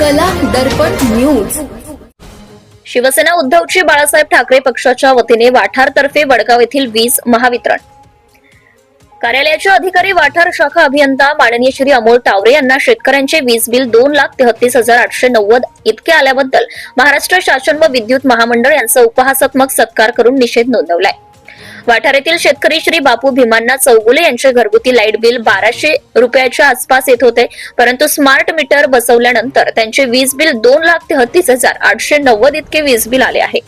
कला दर्पण न्यूज. शिवसेना उद्धवची बाळासाहेब ठाकरे पक्षाच्या वतीने वाठारतर्फे वडगाव येथील वीज महावितरण. कार्यालयाचे अधिकारी वाठार शाखा अभियंता माननीय श्री अमोल तावरे यांना शेतकऱ्यांचे वीज बिल दोन लाख तेहतीस हजार आठशे नव्वद इतके आल्याबद्दल महाराष्ट्र शासन व विद्युत महामंडळ यांचा उपहासात्मक सत्कार करून निषेध नोंदवलाय. वाठारातील शेतकरी श्री बापू भीमांना चौगुले यांचे घरगुती लाइट बिल बाराशे रुपयाच्या आसपास येत होते. परंतु स्मार्ट मीटर बसवल्यानंतर त्यांचे वीज बिल दोन लाख तेहतीस हजार आठशे नव्वद इतके वीज बिल आले आहे.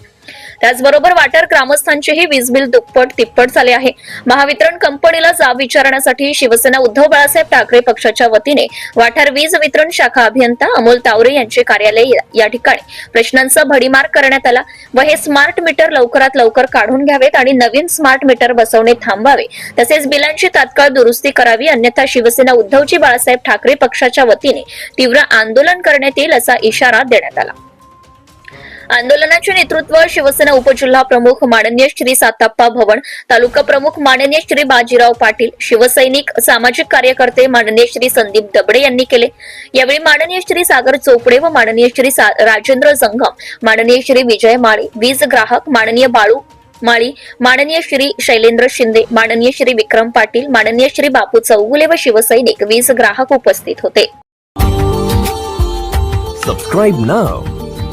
त्याचबरोबर वाठार ग्रामस्थांचेही वीज बिल दुप्पट तिप्पट झाले आहे. महावितरण कंपनीला जाब विचारण्यासाठी शिवसेना उद्धव बाळासाहेब ठाकरे पक्षाच्या वतीने वाठार वीज वितरण शाखा अभियंता अमोल तावरे यांचे कार्यालय या ठिकाणी प्रश्नांचा भडीमार करण्यात आला व हे स्मार्ट मीटर लवकरात लवकर काढून घ्यावेत आणि नवीन स्मार्ट मीटर बसवणे थांबावे तसेच बिलांची तात्काळ दुरुस्ती करावी अन्यथा शिवसेना उद्धवजी बाळासाहेब ठाकरे पक्षाच्या वतीने तीव्र आंदोलन करण्यात येईल असा इशारा देण्यात आला. आंदोलनाचे नेतृत्व शिवसेना उपजिल्हा प्रमुख माननीय श्री साताप्पा भवन तालुका प्रमुख माननीय श्री बाजीराव पाटील शिवसैनिक सामाजिक कार्यकर्ते माननीय श्री संदीप दबडे यांनी केले. यावेळी माननीय श्री सागर चोपडे व माननीय श्री राजेंद्र जंगम माननीय श्री विजय माळी वीज ग्राहक माननीय बाळू माळी माननीय श्री शैलेंद्र शिंदे माननीय श्री विक्रम पाटील माननीय श्री बापू चौगुले व शिवसैनिक वीज ग्राहक उपस्थित होते. Subscribe now